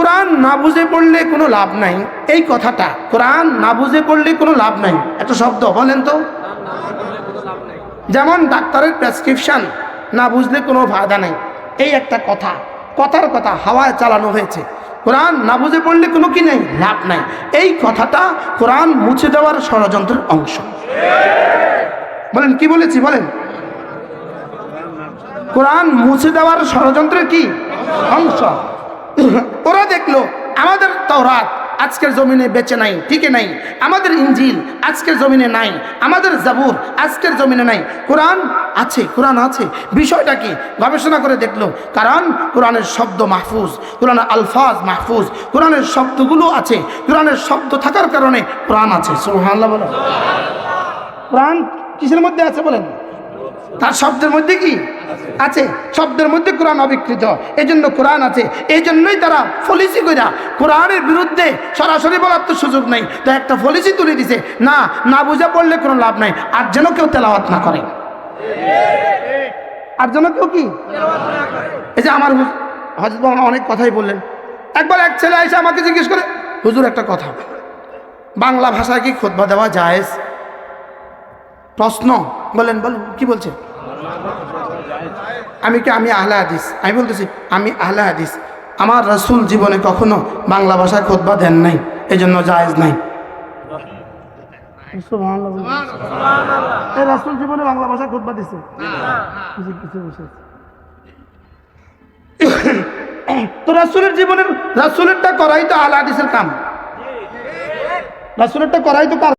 কোরআন না বুঝে পড়লে কোনো লাভ নাই। এই কথাটা, কোরআন না বুঝে পড়লে কোনো লাভ নাই। একটা শব্দ, বলেন তো। যেমন ডাক্তারের প্রেসক্রিপশন, না বুঝলে কোনো ফায়দা নেই। এই একটা কথা, কথার কথা হাওয়ায় চালানো হয়েছে। কোরআন না বুঝে পড়লে কোনো কি নেই? লাভ নাই। এই কথাটা কোরআন মুছে দেওয়ার ষড়যন্ত্রের অংশ। বলেন, কি বলেছি, বলেন। কোরআন মুছে দেওয়ার ষড়যন্ত্রের কি? অংশ। ওরা দেখল আমাদের তওরাত আজকের জমিনে বেঁচে নাই টিকে নাই। আমাদের ইঞ্জিল আজকের জমিনে নাই, আমাদের জাবুর আজকের জমিনে নাই। কোরআন আছে কোরআন আছে। বিষয়টা কি? গবেষণা করে দেখল, কারণ কোরআনের শব্দ মাহফুজ, কোরআনের আলফাজ মাহফুজ, কোরআনের শব্দগুলো আছে। কোরআনের শব্দ থাকার কারণে কোরআন আছে। বলো। কোরআন কিসের মধ্যে আছে বলেন? তার শব্দের মধ্যে কি? আছে, শব্দের মধ্যে কোরআন অবিকৃত। এই জন্য কোরআন আছে এই জন্যই তারা পলিসি কইরা কোরআনের বিরুদ্ধে সরাসরি বলার তো সুযোগ নেই। তো একটা পলিসি তুলে দিছে, না না বুঝে পড়লে কোনো লাভ নাই, আর যেন কেউ তেলাওয়াত না করে। আর যেন কেউ কি? এই যে আমার হুজ- হজরত অনেক কথাই বললেন। একবার এক ছেলে এসে আমাকে জিজ্ঞেস করে, হুজুর, একটা কথা। বাংলা ভাষায় কি খোদবা দেওয়া জায়েজ? প্রশ্ন, বলেন বলেন, কি বলছে? আমি কি আমি আহলে হাদিস? আমি বলতেছি আমি আহলে হাদিস। আমার রসুল জীবনে কখনো বাংলা ভাষায় খোদবা দেন নাই এই জন্য জায়েজ নাই। রাসুল জীবনে বাংলা ভাষায় খোদবা দিছে। তো রাসুলের জীবনের রাসুলেরটা করাই তো আহলে হাদিসের কাম। রাসুলেরটা করাই তো